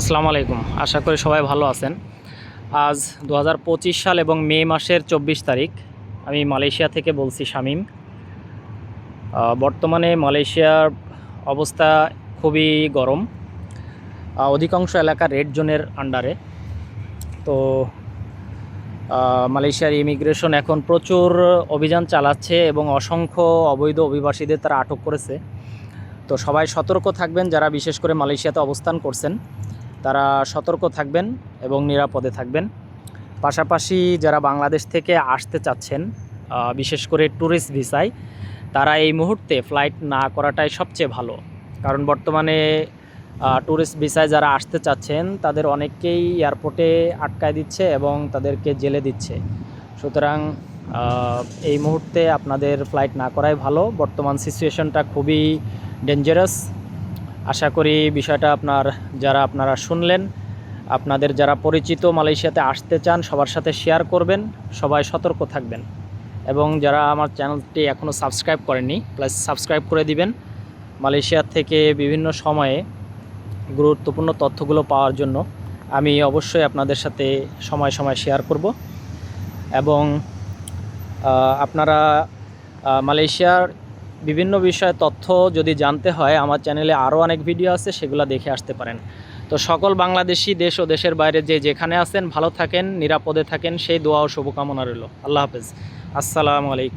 আসসালামু আলাইকুম। আশা করি সবাই ভালো আছেন। আজ দু হাজার পঁচিশ সাল এবং মে মাসের চব্বিশ তারিখ। আমি মালয়েশিয়া থেকে বলছি শামীম। বর্তমানে মালয়েশিয়ার অবস্থা খুবই গরম। অধিকাংশ এলাকা রেড জোনের আন্ডারে। তো মালয়েশিয়ার ইমিগ্রেশন এখন প্রচুর অভিযান চালাচ্ছে এবং অসংখ্য অবৈধ অভিবাসীদের তারা আটক করেছে। তো সবাই সতর্ক থাকবেন যারা বিশেষ করে মালয়েশিয়াতে অবস্থান করছেন। তারা সতর্ক থাকবেন এবং নিরাপদে থাকবেন। পাশাপাশি যারা বাংলাদেশ থেকে আসতে চাচ্ছেন বিশেষ করে ট্যুরিস্ট ভিসায় তারা এই মুহূর্তে ফ্লাইট না করাটাই সবচেয়ে ভালো। কারণ বর্তমানে ট্যুরিস্ট ভিসায় যারা আসতে চাচ্ছেন, তাদের অনেককেই এয়ারপোর্টে আটকায় দিচ্ছে এবং তাদেরকে জেলে দিচ্ছে। সুতরাং এই মুহূর্তে আপনাদের ফ্লাইট না করাই ভালো। বর্তমান সিচুয়েশনটা খুবই ডেঞ্জারাস আশা করি বিষয়টা আপনার, যারা আপনারা শুনলেন, আপনাদের যারা পরিচিত মালয়েশিয়াতে আসতে চান, সবার সাথে শেয়ার করবেন, সবাই সতর্ক থাকবেন। এবং যারা আমার চ্যানেলটি এখনও সাবস্ক্রাইব করেননি প্লাস সাবস্ক্রাইব করে দিবেন। মালয়েশিয়া থেকে বিভিন্ন সময়ে গুরুত্বপূর্ণ তথ্যগুলো পাওয়ার জন্য আমি অবশ্যই আপনাদের সাথে সময় সময় শেয়ার করব। এবং আপনারা মালয়েশিয়ার বিভিন্ন বিষয়ে তথ্য যদি জানতে হয়, আমার চ্যানেলে আরও অনেক ভিডিও আছে, সেগুলো দেখে আসতে পারেন। তো সকল বাংলাদেশি দেশ ও দেশের বাইরে যে যেখানে আছেন, ভালো থাকেন, নিরাপদে থাকেন, সেই দোয়া ও শুভকামনা রইল। আল্লাহ হাফেজ। আসসালামু আলাইকুম।